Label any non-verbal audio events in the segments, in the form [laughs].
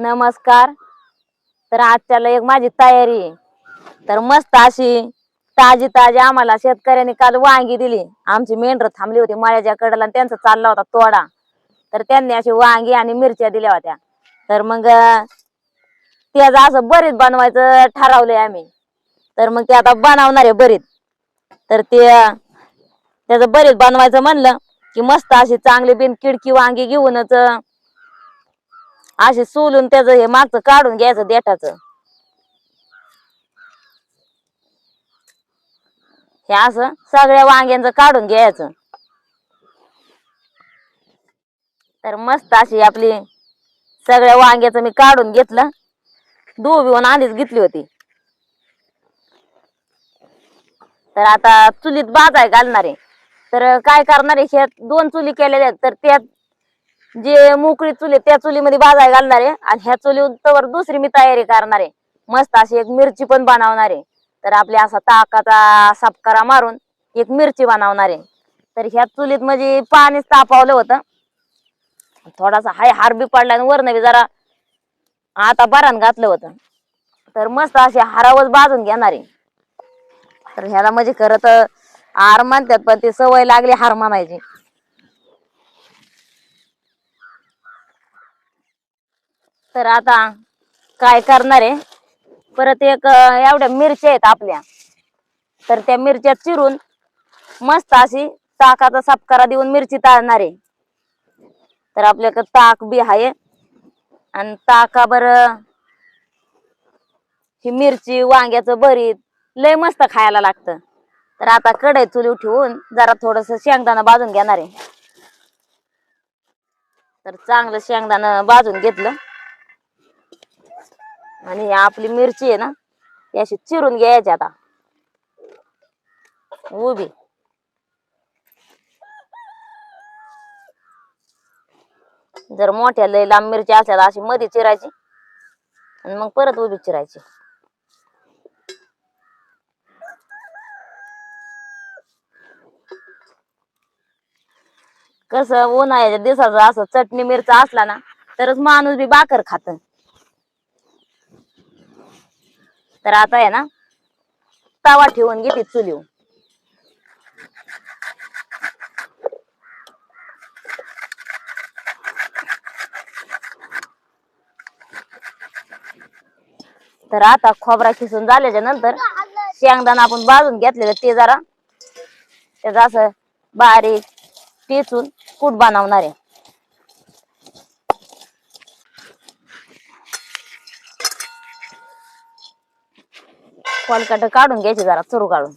नमस्कार. तर आजच्याला एक माझी तयारी आहे. तर मस्त अशी ताजी ताजी आम्हाला शेतकऱ्यांनी काल वांगी दिली. आमची मेंढर थांबली होती माळ्याच्या कडेला आणि त्यांचा चालला होता तोडा. तर त्यांनी अशी वांगी आणि मिरच्या दिल्या होत्या. तर मग त्याचं असं बरीच बनवायचं ठरवलंय आम्ही. तर मग ते आता बनवणार आहे बरीच तर ते त्याचं बरीच बनवायचं म्हणलं की मस्त अशी चांगली बिन किडकी वांगी घेऊनच असे सोलून त्याचं हे मागचं काढून घ्यायचं देठाच. हे असं सगळ्या वांग्यांचं काढून घ्यायचं. तर मस्त अशी आपली सगळ्या वांग्याचं मी काढून घेतलं. दूध येऊन आधीच घेतली होती. तर आता चुलीत बाजाय घालणार. आहे तर काय करणार आहे शेत दोन चुली केलेल्या आहेत तर त्यात जे मोकळी चुली आहे, त्या चुलीमध्ये बाजाय घालणार आहे. आणि ह्या चुलीवर दुसरी मी तयारी करणार आहे. मस्त अशी एक मिरची पण बनवणार आहे. तर आपली असा ताकाचा सापकारा मारून एक मिरची बनवणार आहे. तर ह्या चुलीत म्हणजे पाणीच तापवलं होतं. थोडासा हाय हार बी पडला आणि वरनं बी जरा आता बरान घातलं होतं. तर मस्त असे हारावच बाजून घेणार आहे. तर ह्याला म्हणजे खरं तर हार म्हणतात पण ती सवय लागली हार मानायची तर आता काय करणार आहे? परत एक एवढ्या मिरच्या आहेत आपल्या. तर त्या मिरच्या चिरून मस्त अशी ताकाचा सपकारा देऊन मिरची ताळणार आहे. तर आपल्याकडे ताक बी आहे. आणि ताकाबर ही मिरची वांग्याचं भरीत लय मस्त खायला लागतं. तर आता कढई चुली ठेवून जरा थोडस शेंगदाणा भाजून घेणार आहे. तर चांगलं शेंगदाणा भाजून घेतलं. आणि ही आपली मिरची आहे ना ती अशी चिरून घ्यायची आता. उभी. जर मोठ्या लय लांब मिरची असल्या तर अशी मध्ये चिरायची आणि मग परत उभी चिरायची. कसं उन्हाळ्याच्या दिवसाचा असं चटणी मिरचा असला ना तरच माणूस बी भाकर खात. तर आता आहे ना तवा ठेवून घेते चुली तर आता खोबरा खिसून झाल्याच्यानंतर शेंगदाणा आपण भाजून घेतलेलं ते जरा त्याचं असं बारीक टेचून कूट बनवणार आहे. कोलकाट काढून घ्यायची जरा चुरू काढून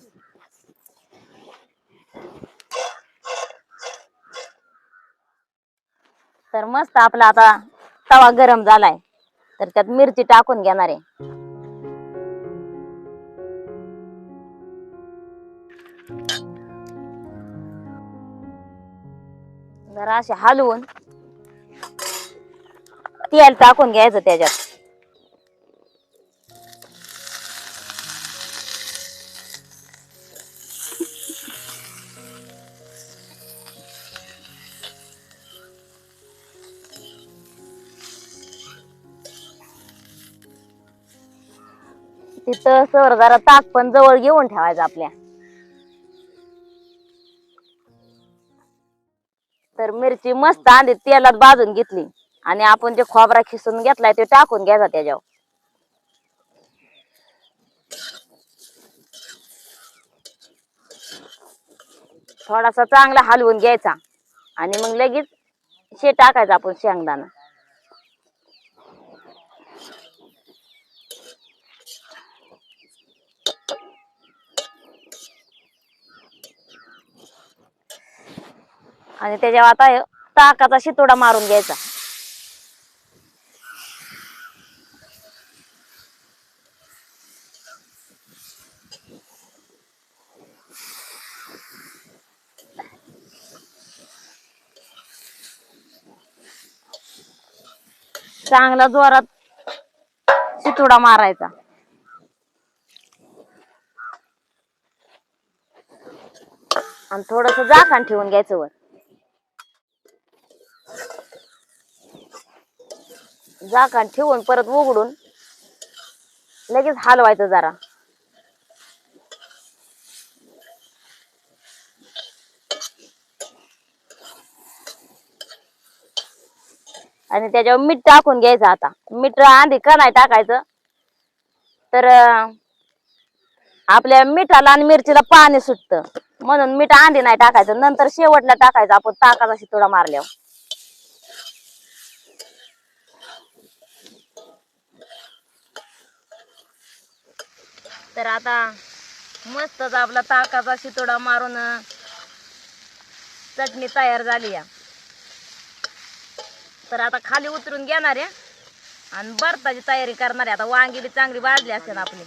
तर मस्त आपला आता तवा गरम झालाय. तर त्यात मिरची टाकून घेणार आहे. जरा असे हलवून तेल टाकून घ्यायचं त्याच्यात. तर सर जरा ताक पण जवळ घेऊन ठेवायचं आपल्या. तर मिरची मस्त आधी तेलात भाजून घेतली आणि आपण जे खोबरा खिसून घेतलाय ते टाकून घ्यायचा त्याच्यावर. थोडासा चांगला हलवून घ्यायचा आणि मग लगेच शे टाकायचा आपण शेंगदाणा. आणि त्याच्यावर आता ताकाचा शितोडा मारून घ्यायचा. चांगला जोरात शितोडा मारायचा. आणि थोडस झाकण ठेवून घ्यायचं वर. झाकण ठेवून परत उघडून लगेच हलवायचं जरा. आणि त्याच्यावर मीठ टाकून घ्यायचं आता. मीठ आधी का नाही टाकायचं. तर आपल्या मिठाला आणि मिरचीला पाणी सुटतं. म्हणून मीठ आधी नाही टाकायचं. नंतर शेवटला टाकायचं. आपण ताकाचा शितोडा मारल्यावर. तर आता मस्तच आपला ताकाचा शितोडा मारून चटणी तयार झाली या. तर आता खाली उतरून घेणार आहे. आणि भरताची तयारी करणार आहे. आता वांगी बी चांगली भाजली असेल आपली.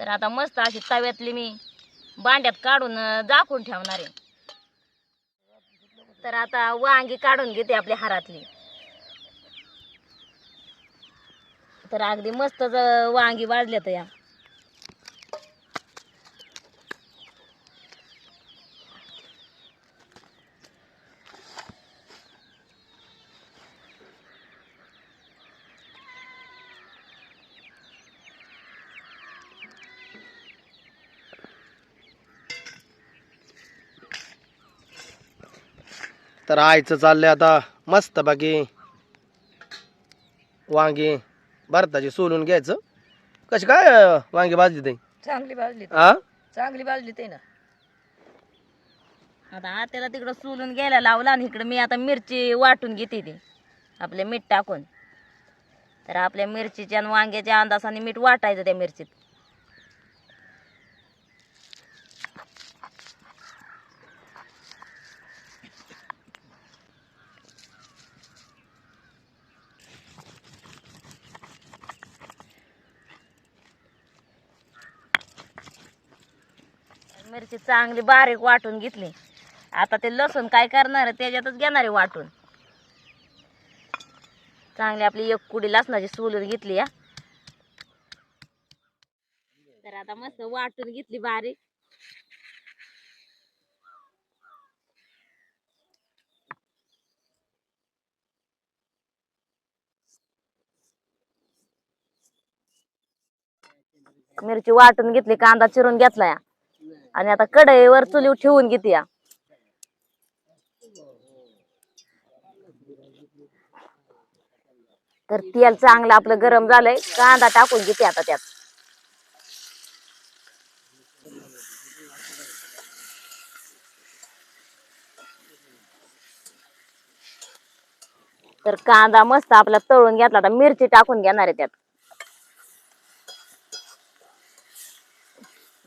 तर आता मस्त अशी तव्यातली मी भांड्यात काढून अं, झाकून ठेवणार आहे. तर आता वांगी काढून घेते आपल्या हारातली. तर अगदी मस्तच वांगी वाजल्यात या. तर आयचं चाललंय आता मस्त बाकी वांगी. भरताची सोलून घ्यायचं. कशी काय अं, वांगी भाजली ते चांगली भाजली हा चांगली भाजली ते ना. आता आत्याला तिकडं सोलून घ्यायला लावला आणि इकडं मी आता मिरची वाटून घेते ती. आपले मीठ टाकून. तर आपल्या मिरचीच्या आणि वांग्याच्या अंदाजाने मीठ वाटायचं त्या मिरचीत. मिरची चांगली बारीक वाटून घेतली. आता ते लसूण काय करणार आहे त्याच्यातच घेणार आहे वाटून. चांगली आपली एक कुडी लसणाची सोलून घेतली या तर आता मस्त वाटून घेतली बारीक. मिरची वाटून घेतली कांदा चिरून घेतला या आणि आता कढईवर चुली ठेवून घेते या. तर तेल चांगलं आपलं गरम झालंय कांदा टाकून घेते आता त्यात. तर कांदा मस्त आपला तळून घेतला आता मिरची टाकून घेणार आहे त्यात.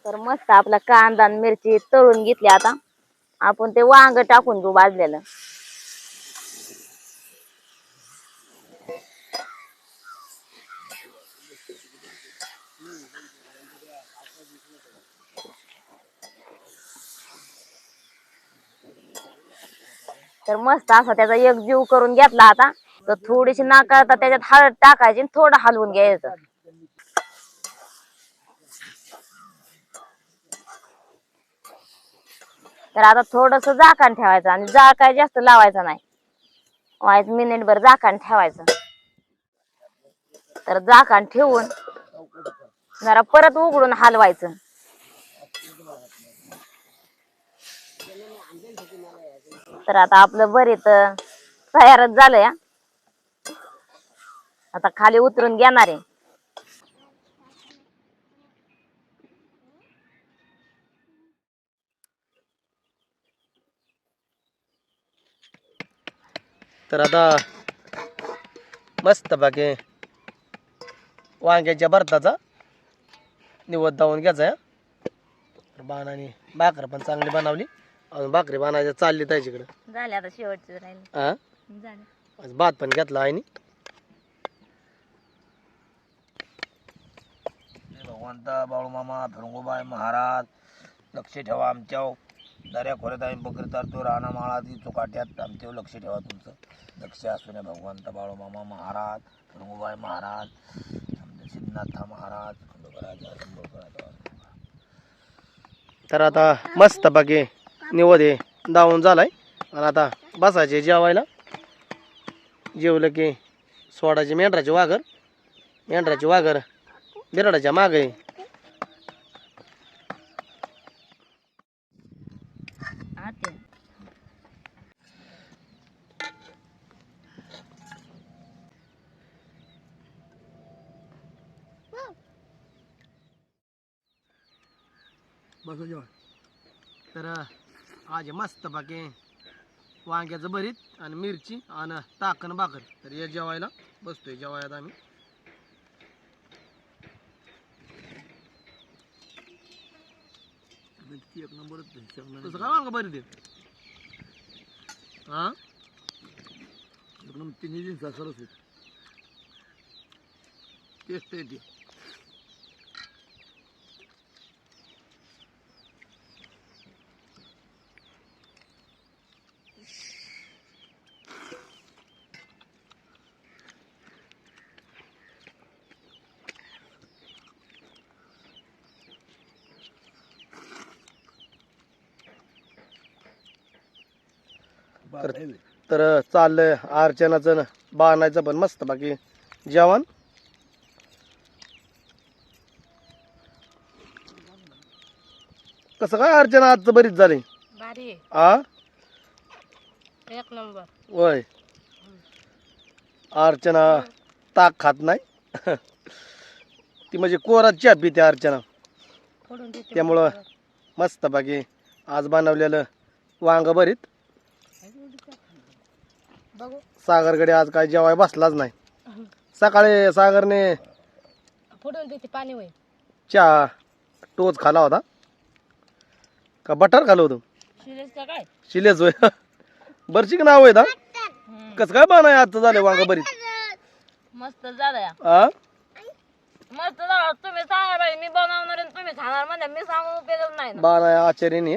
तर मस्त आपला कांदा आणि मिरची तळून घेतली आता. आपण ते वांग टाकून घेऊ भाजलेलं. तर मस्त असा त्याचा एक जीव करून घेतला आता. तर थोडीशी नाकाळता त्याच्यात हळद टाकायची आणि थोडं हलवून घ्यायचं. तर आता थोडस झाकण ठेवायचं आणि जाळ काय जास्त लावायचं नाही. वाईट मिनिटभर झाकण ठेवायचं. तर झाकण ठेवून जरा परत उघडून हलवायचं. तर आता आपलं बरीत तयारच झालंय. आता खाली उतरून घेणार आहे. तर आता मस्त बाकी वांग्याच्या भरताचा निवड दावून घ्यायचा बाणाने भाकर पण चांगली बनवली. अजून भाकरी बनायचं चालली त्याच्याकडे झाले आता शेवटचे राहिले. हा झाले. आज भात पण घेतला आहे भगवंता बाळूमामा फिरंगोबाई महाराज लक्ष ठेवा आमच्या दऱ्या खोऱ्यात आम्ही बकरी तरतो रानामाळा ती चुकाट्यात आमच्यावर लक्ष ठेवा तुमचं. लक्ष असू नये भगवंत बाळूमामा महाराज रंगूबाई महाराज आमचे सिद्धनाथा महाराज खंडोबराजा तर आता मस्त बाकी निवद आहे दावून झालाय. आणि आता बसायचे जेवायला. जेवलं की सोडायचे मेंढराचे वाघर. मेंढराचे वाघर बिराडाच्या मागे आते बस जेवण. तर आज मस्त बाकी वांग्याचं भरीत आणि मिरची आणि ताकण भाकर. तर या जेवायला बसतोय जेवायला आम्ही. एक नंबर कसं काय वांग भरीत आहे? हा एकदम तिन्ही दिवसा सरस टेस्ट तर चाललंय अर्चनाचं बाणायचं पण मस्त बाकी. जेवण? कसं काय अर्चना आजचं बरीच झाली? आ? एक नंबर. वय अर्चना ताक खात नाही. ती म्हणजे कोरा चहा पिते अर्चना. त्यामुळं मस्त बाकी. आज बनवलेलं वांग बघू सागरकडे आज काय जेवाय बसलाच नाही. सकाळी सागरने पाणी होईल. चहा टोच खाला होता. का बटर खालं होतं? का काय? शिलेच होय. [laughs] बरची नाव आहे कसं काय बनाय आजचं झालं वांग भरीत मस्त झालं आ? मस्त झालं. तुम्ही सांगा बाई मी बनवणार आणि तुम्ही खाणार. म्हणजे मी सांगून उपयोग नाही ना. बाणाय आचार्याने.